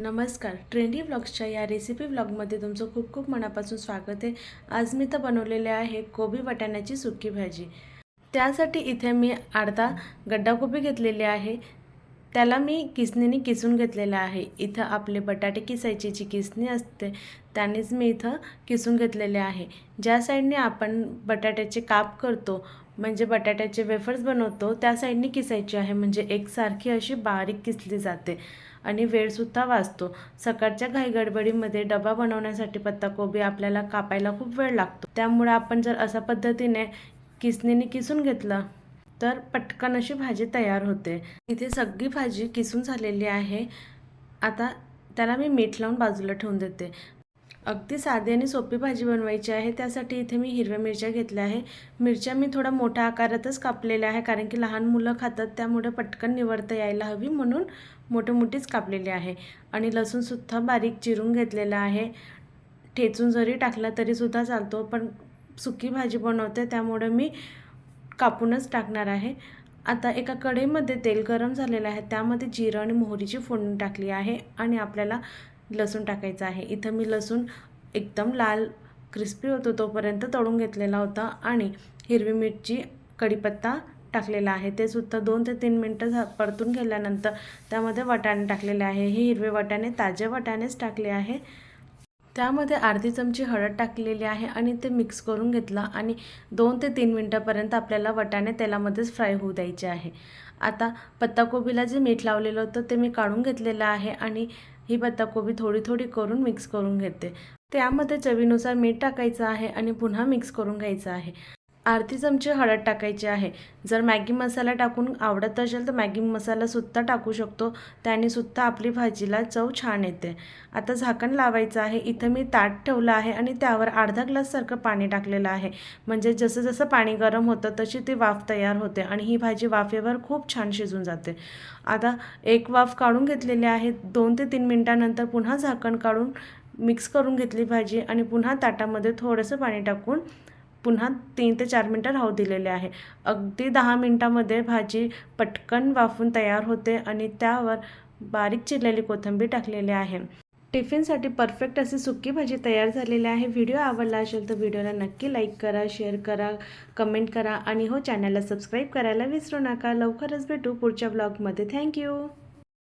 नमस्कार. ट्रेंडी ब्लॉग्सच्या या रेसिपी ब्लॉगमध्ये तुमचं खूप खूप मनापासून स्वागत आहे. आज मी तर बनवलेले आहे कोबी वाटाण्याची सुकी भाजी. त्यासाठी इथे मी अर्धा गड्डा कोबी घेतलेली आहे. त्याला मी किसणीने किसून घेतलेलं आहे. इथं आपले बटाटे किसायची जी किसणी असते त्यानेच मी इथं किसून घेतलेले आहे. ज्या साईडने आपण बटाट्याचे काप करतो म्हणजे बटाट्याचे वेफर्स बनवतो त्या साईडने किसायची आहे. म्हणजे एकसारखी अशी बारीक किसली जाते. आणि वेळसुद्धा वाचतो. सकाळच्या घाईगडबडीमध्ये डबा बनवण्यासाठी पत्ताकोबी आपल्याला कापायला खूप वेळ लागतो. त्यामुळे आपण जर अशा पद्धतीने किसणीने किसून घेतलं तर पटकन अशी भाजी तयार होते. इथे सगळी भाजी किसून झालेली आहे. आता त्याला मी मीठ लावून बाजूला ठेवून देते. अगदी साधी आणि सोपी भाजी बनवायची आहे. त्यासाठी इथे मी हिरव्या मिरच्या घेतल्या आहे. मिरच्या मी थोडा मोठ्या आकारातच कापलेल्या आहे कारण की लहान मुलं खातात त्यामुळे पटकन निवडता यायला हवी म्हणून मोठे मोठीच कापलेली आहे. आणि लसूणसुद्धा बारीक चिरून घेतलेला आहे. ठेचून जरी टाकला तरीसुद्धा चालतो पण सुकी भाजी बनवते त्यामुळे मी कापूनच टाकणार आहे. आता एका कढईमध्ये तेल गरम झालेलं आहे. त्यामध्ये जिरं आणि मोहरीची फोडणी टाकली आहे आणि आपल्याला लसूण टाकायचं आहे. इथं मी लसूण एकदम लाल क्रिस्पी होतो तोपर्यंत तळून घेतलेला होता आणि हिरवी मिरची कढीपत्ता टाकलेला आहे. ते सुद्धा दोन ते तीन मिनटं झा परतून घेतल्यानंतर त्यामध्ये वाटाणे टाकलेले आहे. हे हिरवे वाटाणे ताजे वाटाणेच टाकले आहे. त्यामध्ये अर्धी चमची हळद टाकलेली आहे आणि ते मिक्स करून घेतलं आणि दोन ते तीन मिनटापर्यंत आपल्याला वटाणे तेलामध्येच फ्राय होऊ द्यायचे आहे. आता पत्ताकोबीला जे मीठ लावलेलं होतं ते मी काढून घेतलेलं आहे आणि ही पत्ताकोबी थोडी थोडी करून मिक्स करून घेते. त्यामध्ये चवीनुसार मीठ टाकायचं आहे आणि पुन्हा मिक्स करून घ्यायचं आहे. अर्धी चमची हळद टाकायची आहे. जर मॅगी मसाला टाकून आवडत असेल तर मॅगी मसालासुद्धा टाकू शकतो. त्याने सुद्धा आपली भाजीला चव छान येते. आता झाकण लावायचं आहे. इथं मी ताट ठेवलं आहे आणि त्यावर अर्धा ग्लाससारखं पाणी टाकलेलं आहे. म्हणजे जसं जसं पाणी गरम होतं तशी ती वाफ तयार होते आणि ही भाजी वाफेवर खूप छान शिजून जाते. आता एक वाफ काढून घेतलेली आहे. दोन ते तीन मिनटानंतर पुन्हा झाकण काढून मिक्स करून घेतली भाजी आणि पुन्हा ताटामध्ये थोडंसं पाणी टाकून पुन्हा तीन ते चार मिनटं राहू दिलेले आहे. अगदी दहा मिनटामध्ये भाजी पटकन वाफून तयार होते आणि त्यावर बारीक चिरलेली कोथिंबीर टाकलेली आहे. टिफिनसाठी परफेक्ट अशी सुकी भाजी तयार झालेली आहे. व्हिडिओ आवडला असेल तर व्हिडिओला नक्की लाईक करा शेअर करा कमेंट करा आणि हो चॅनलला सबस्क्राईब करायला विसरू नका. लवकरच भेटू पुढच्या ब्लॉगमध्ये. थँक्यू